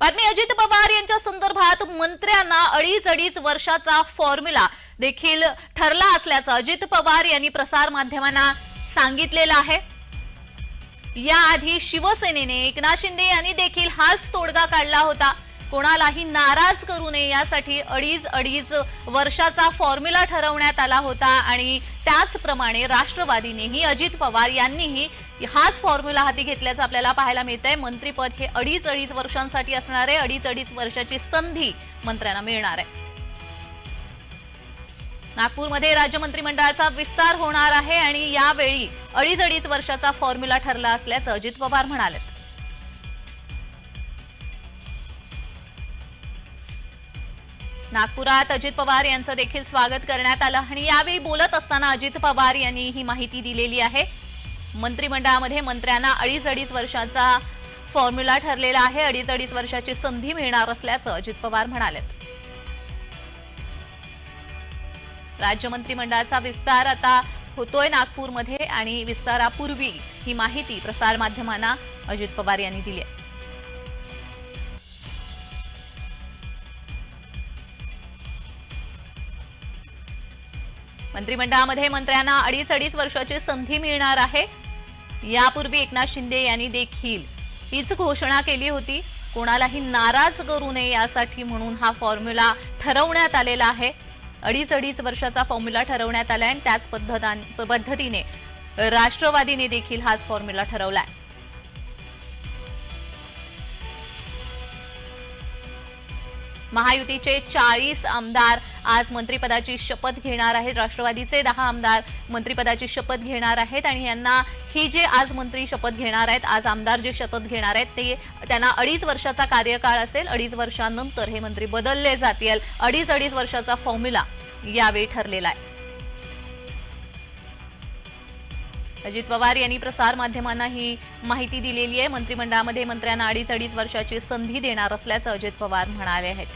बातमी अजित पवार यांच्या संदर्भात मंत्र्यांना अडीच अडीच वर्षाचा फॉर्म्युला देखील ठरला असल्याचं अजित पवार यांनी प्रसार माध्यमांना सांगितलेलं आहे. याआधी शिवसेनेने एकनाथ शिंदे यांनी देखील हाच तोडगा काढला होता. कोणालाही नाराज करू नये यासाठी अडीच अडीच वर्षाचा फॉर्म्युला ठरवण्यात आला होता आणि त्याचप्रमाणे राष्ट्रवादीनेही अजित पवार यांनीही हाच फॉर्म्युला हाती घेतल्याचं आपल्याला पाहायला मिळतंय. मंत्रीपद हे अडीच अडीच वर्षांसाठी असणार आहे अडीच अडीच वर्षाची संधी मंत्र्यांना मिळणार आहे. नागपूरमध्ये राज्य मंत्रिमंडळाचा विस्तार होणार आहे आणि यावेळी अडीच अडीच वर्षाचा फॉर्म्युला ठरला असल्याचं अजित पवार म्हणाले नागपुरात अजित पवार यांचं देखील स्वागत करण्यात आलं आणि यावेळी बोलत असताना अजित पवार यांनी ही माहिती दिलेली आहे. मंत्रिमंडळामध्ये मंत्र्यांना अडीच अडीच वर्षाचा फॉर्म्युला ठरलेला आहे. अडीच अडीच वर्षाची संधी मिळणार असल्याचं अजित पवार म्हणाले राज्य मंत्रिमंडळाचा विस्तार आता होतोय नागपूरमध्ये आणि विस्तारापूर्वी ही माहिती प्रसारमाध्यमांना अजित पवार यांनी दिली आहे. मंत्रिमंडळामध्ये मंत्र्यांना अडीच अडीच वर्षाची संधी मिळणार आहे. यापूर्वी एकनाथ शिंदे यांनी देखील हीच घोषणा केली होती. कोणालाही नाराज करू नये यासाठी म्हणून हा फॉर्म्युला ठरवण्यात आलेला आहे. अडीच अडीच वर्षाचा फॉर्म्युला ठरवण्यात आला आणि त्याच पद्धतान पद्धतीने राष्ट्रवादीने देखील हाच फॉर्म्युला ठरवलाय. महायुतीचे चाळीस आमदार आज मंत्रिपदाची शपथ घेणार आहेत राष्ट्रवादीचे दहा आमदार. मंत्रिपदाची शपथ घेणार आहेत आणि यांना ही जे आज मंत्री शपथ घेणार आहेत आज आमदार जे शपथ घेणार आहेत ते त्यांना अडीच वर्षाचा कार्यकाळ असेल अडीच वर्षांनंतर हे मंत्री बदलले जातील. अडीच अडीच वर्षाचा फॉर्म्युला यावेळी ठरलेला आहे. अजित पवार यांनी प्रसार माध्यमांना ही माहिती दिलेली आहे. मंत्रिमंडळामध्ये मंत्र्यांना अडीच अडीच वर्षाची संधी देणार असल्याचं अजित पवार म्हणाले आहेत.